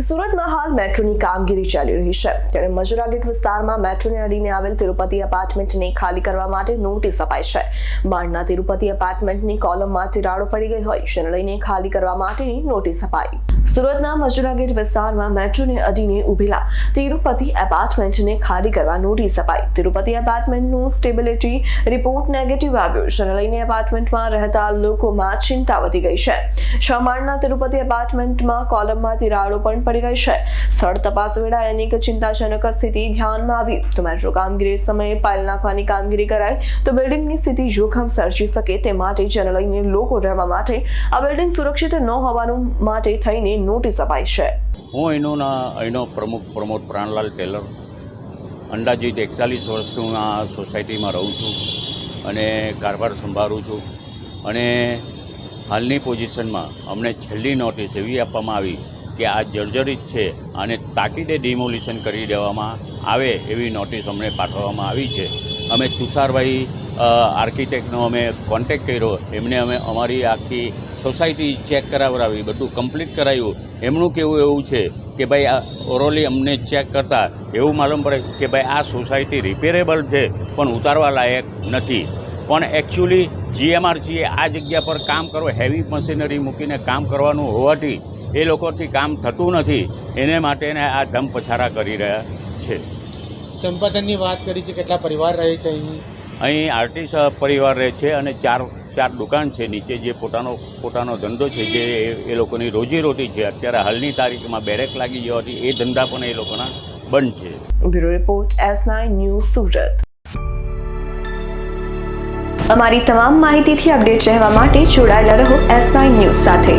સુરતમાં હાલ મેટ્રોની કામગીરી ચાલી રહી છે. ત્યારે મજુરા ગેટ વિસ્તારમાં મેટ્રોને અડીને આવેલ તિરુપતિ એપાર્ટમેન્ટને ખાલી કરવા માટે નોટિસ અપાઈ છે. માંડના તિરુપતિ એપાર્ટમેન્ટની કોલમમાં તિરાડો પડી ગઈ હોય, જેને લઈને ખાલી કરવા માટેની નોટિસ અપાઈ. સુરતના મજુરા ગેટ વિસ્તારમાં મેટ્રોને અડીને ઉભેલા તિરુપતિ એપાર્ટમેન્ટને ખાલી કરવા નોટિસ અપાઈ. તિરુપતિ એપાર્ટમેન્ટનું સ્ટેબિલિટી રિપોર્ટ નેગેટિવ આવ્યો, જેને લઈને એપાર્ટમેન્ટમાં રહેતા લોકોમાં ચિંતા વધી ગઈ છે. છ માળના તિરુપતિ એપાર્ટમેન્ટમાં કોલમમાં તિરાડો પણ પડી ગઈ છે. સ્થળ તપાસ વેળાએ અનેક ચિંતાજનક સ્થિતિ ધ્યાનમાં આવી. તો મેટ્રો કામગીરી સમયે પાયલ નાખવાની કામગીરી કરાય તો બિલ્ડિંગની સ્થિતિ જોખમ સર્જી શકે તે માટે જેને લઈને લોકો રહેવા માટે આ બિલ્ડિંગ સુરક્ષિત ન હોવાનું માટે થઈને નોટિસ અપાઈ છે. હું અહીંનો અહીંનો પ્રમુખ પ્રમોદ પ્રાણલાલ ટેલર. અંદાજિત એકતાલીસ વર્ષથી હું આ સોસાયટીમાં રહું છું અને કારભાર સંભાળું છું. અને હાલની પોઝિશનમાં અમને છેલ્લી નોટિસ એવી આપવામાં આવી કે આ જર્જરિત છે અને તાકીદે ડિમોલિશન કરી દેવામાં આવે એવી નોટિસ અમને પાઠવવામાં આવી છે. અમે તુષારભાઈ આર્કિટેક્ટનો અમે કોન્ટેક કર્યો. એમને અમે અમારી આખી સોસાયટી ચેક કરાવડાવી, બધું કમ્પ્લીટ કરાવ્યું એમનું કહેવું એવું છે કે ભાઈ આ ઓરોલી અમને ચેક કરતાં એવું માલુમ પડે કે ભાઈ આ સોસાયટી રિપેરેબલ છે, પણ ઉતારવા લાયક નથી. પણ એકચ્યુઅલી જીએમઆરસીએ આ જગ્યા પર કામ કરવા, હેવી મશીનરી મૂકીને કામ કરવાનું હોવાથી એ લોકોથી કામ થતું નથી. એને માટેને આ ધમ પછારા કરી રહ્યા છે. સંપાદનની વાત કરી છે કેટલા પરિવાર રહે છે અહીં? અહીં આર્ટિસ્ટ પરિવાર રહે છે અને ચાર ચાર દુકાન છે. નીચે જે પોતાનો પોતાનો ધંધો છે જે એ- એ લોકોની રોજીરોટી છે. અત્યારે હાલની તારીખમાં બેરેક લાગી જવાથી એ ધંધા પણ એ લોકોના બંધ છે. Bureau report S nine news Surat. અમારી તમામ માહિતીથી અપડેટ રહેવા માટે જોડાયેલા રહો એસ નાઇન ન્યૂઝ સાથે.